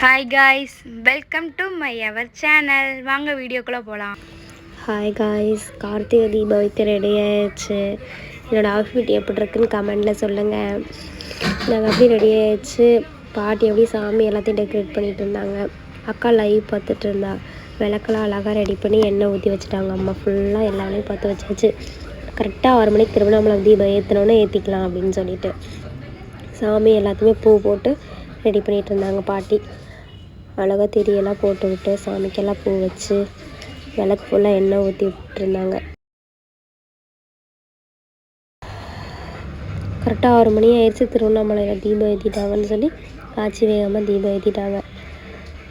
Hi guys welcome to my our channel வாங்க வீடியோக்குள்ளே போகலாம் ஹாய் காய்ஸ் கார்த்திகை தீபாவளிக்கு ரெடி ஆயிடுச்சு. என்னோடய அவுட்ஃபிட் எப்படி இருக்குன்னு கமெண்டில் சொல்லுங்கள் நாங்கள் அப்படி ரெடி ஆயிடுச்சு. பாட்டி எப்படி சாமி எல்லாத்தையும் டெக்கரேட் பண்ணிகிட்டு இருந்தாங்க. அக்கா லைவ் பார்த்துட்டு இருந்தா. விளக்கெல்லாம் அழகாக ரெடி பண்ணி எண்ணெய் ஊற்றி வச்சுட்டாங்க. அம்மா ஃபுல்லாக எல்லாமே பார்த்து வச்சாச்சு. கரெக்டாக ஆறு மணிக்கு திருவண்ணாமலை தீபம் ஏற்றினோன்னே ஏற்றிக்கலாம் அப்படின்னு சொல்லிட்டு. சாமி எல்லாத்தையுமே பூ போட்டு ரெடி பண்ணிகிட்டு இருந்தாங்க பாட்டி. அழகாக திரியெல்லாம் போட்டு விட்டு சாமிக்கெல்லாம் பூ வச்சு விளக்கு ஃபுல்லாக எண்ணெய் ஊற்றி விட்டுருந்தாங்க. கரெக்டாக ஆறு மணி ஆயிடுச்சு. திருவண்ணாமலையில் தீபம் ஏற்றிட்டாங்கன்னு சொல்லி காய்ச்சி வேகமாக தீபம் ஏற்றிட்டாங்க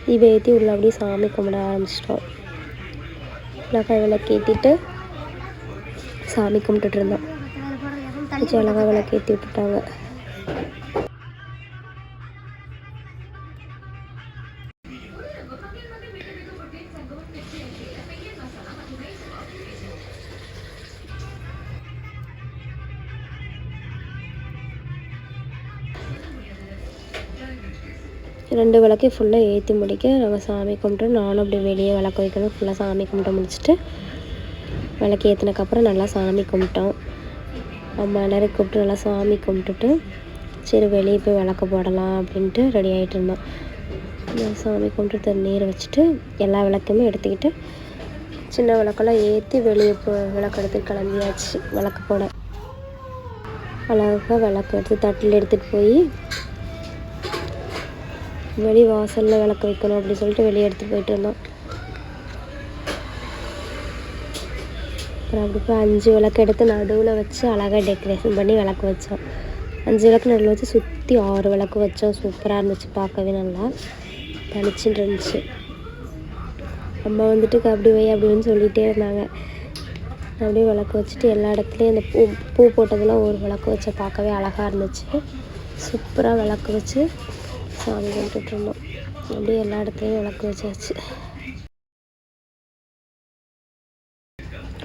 தீபம் ஏற்றி உள்ள அப்படியே சாமி கும்பிட ஆரம்பிச்சிட்டோம். அழகாக விளக்கு ஏற்றிட்டு சாமி கும்பிட்டுட்டு இருந்தோம். அழகாக விளக்கு ஏற்றி விட்டுட்டாங்க. ரெண்டு விளக்கையும் ஃபுல்லாக ஏற்றி முடிக்க நாங்கள் சாமி கும்பிட்டு நானும் அப்படி வெளியே விளக்கு வைக்கணும். ஃபுல்லாக சாமி கும்பிட்டு முடிச்சுட்டு விளக்கு ஏற்றினக்கப்புறம் நல்லா சாமி கும்பிட்டோம். அம்மா எல்லோரும் கூப்பிட்டு நல்லா சாமி கும்பிட்டுட்டு சரி வெளியே போய் விளக்கு போடலாம் அப்படின்ட்டு ரெடி ஆகிட்டு இருந்தோம். நான் சாமி கும்பிட்டு நீர் வச்சுட்டு எல்லா விளக்குமே எடுத்துக்கிட்டு சின்ன விளக்கெல்லாம் ஏற்றி வெளியே போ விளக்கு எடுத்து கிளம்பியாச்சு விளக்கு போட. அழகாக விளக்கு எடுத்து தட்டில் எடுத்துகிட்டு போய் முன்னாடி வாசலில் விளக்கு வைக்கணும் அப்படின்னு சொல்லிட்டு வெளியே எடுத்துகிட்டு போயிட்டு இருந்தோம். அப்புறம் அப்படி போய் அஞ்சு விளக்கு எடுத்து நடுவில் வச்சு அழகாக டெக்கரேஷன் பண்ணி விளக்கு வச்சோம். அஞ்சு விளக்கு நடுவில் வச்சு சுற்றி ஆறு விளக்கு வச்சோம். சூப்பராக இருந்துச்சு பார்க்கவே நல்லா. தனிச்சுட்டு இருந்துச்சு. அம்மா வந்துட்டு அப்படி வை அப்படின்னு சொல்லிகிட்டே இருந்தாங்க. அப்படியே விளக்கு வச்சுட்டு எல்லா இடத்துலையும் அந்த பூ பூ போட்டதெல்லாம் ஒரு விளக்கு வச்சு பார்க்கவே அழகாக இருந்துச்சு. சூப்பராக விளக்கு வச்சு சாமி கும்பிட்டுட்ருந்தோம் அப்படியே எல்லா இடத்துலையும் விளக்கு வச்சாச்சு.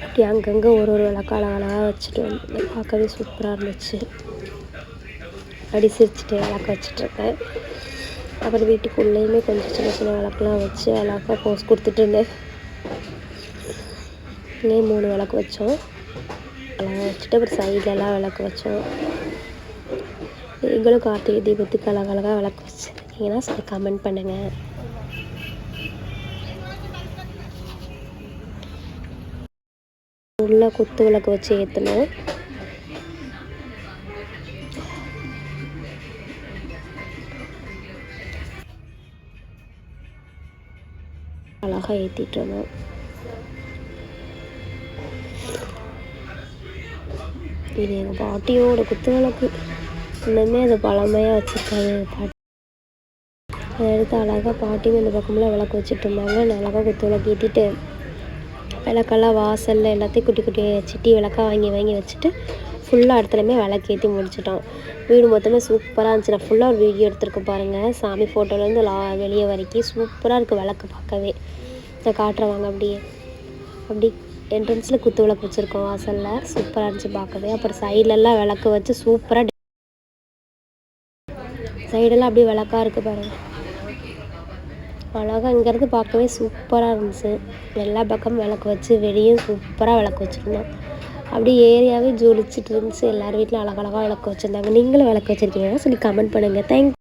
அப்படி அங்கங்கே ஒரு ஒரு விளக்கு அழகழகாக வச்சுட்டு வந்து பார்க்கவே சூப்பராக இருந்துச்சு. அப்படி சிரிச்சுட்டு விளக்கு வச்சிட்ருக்கேன் அப்புறம் வீட்டுக்குள்ளேயுமே கொஞ்சம் சின்ன சின்ன விளக்குலாம் வச்சு அழகாக போஸ் கொடுத்துட்டு இருந்தேன். இங்கேயும் மூணு விளக்கு வச்சோம். அழகாக வச்சுட்டு அப்புறம் சைட்லலாம் விளக்கு வச்சோம். நீங்களும் கார்த்திகை தீபத்துக்கு அழகழகாக விளக்கு வச்சுருக்கீங்கன்னா சரி கமெண்ட் பண்ணுங்கள் உள்ள குத்து விளக்கு வச்சு ஏற்றணும் அழகாக ஏற்றிட்டு இருந்தோம் இது எங்கள் பாட்டியோட குத்து விளக்கு. இன்னுமே அது பழமையாக வச்சுருக்காங்க பாட்டி. அதை எடுத்து அழகாக பாட்டியும் இந்த பக்கமெல்லாம் விளக்கு வச்சுட்டு இருந்தாங்க அழகாக குத்து விளக்கு ஏற்றிட்டு விளக்கெல்லாம் வாசலில் எல்லாத்தையும் குட்டி குட்டி சிட்டி விளக்காக வாங்கி வாங்கி வச்சுட்டு ஃபுல்லாக இடத்துலையுமே விளக்கு ஏற்றி முடிச்சிட்டோம். வீடு மொத்தமே சூப்பராக இருந்துச்சு. நான் ஃபுல்லாக ஒரு வீடியோ எடுத்துருக்கு பாருங்கள் சாமி ஃபோட்டோலேருந்து லா வெளியே வரைக்கும் சூப்பராக இருக்குது விளக்கு பார்க்கவே. நான் காட்டுறவாங்க அப்படியே. அப்படி என்ட்ரன்ஸில் குத்து விளக்கு வச்சுருக்கோம் வாசலில். சூப்பராக இருந்துச்சு பார்க்கவே. அப்புறம் சைட்லலாம் விளக்கு வச்சு சூப்பராக சைடெல்லாம் அப்படியே விளக்காக இருக்குது பாருங்கள் அழகாக இங்கேருந்து பார்க்கவே சூப்பராக இருந்துச்சு. எல்லா பக்கமும் விளக்கு வச்சு வெளியும் சூப்பராக விளக்கு வச்சுருந்தோம். அப்படியே ஏரியாவே ஜொலிச்சிட்டு இருந்துச்சு. எல்லார் வீட்டிலும் அழகழகாக விளக்கு வச்சுருந்தாங்க. நீங்களும் விளக்கு வச்சுருக்கீங்கன்னா சொல்லி கமெண்ட் பண்ணுங்கள் தேங்க்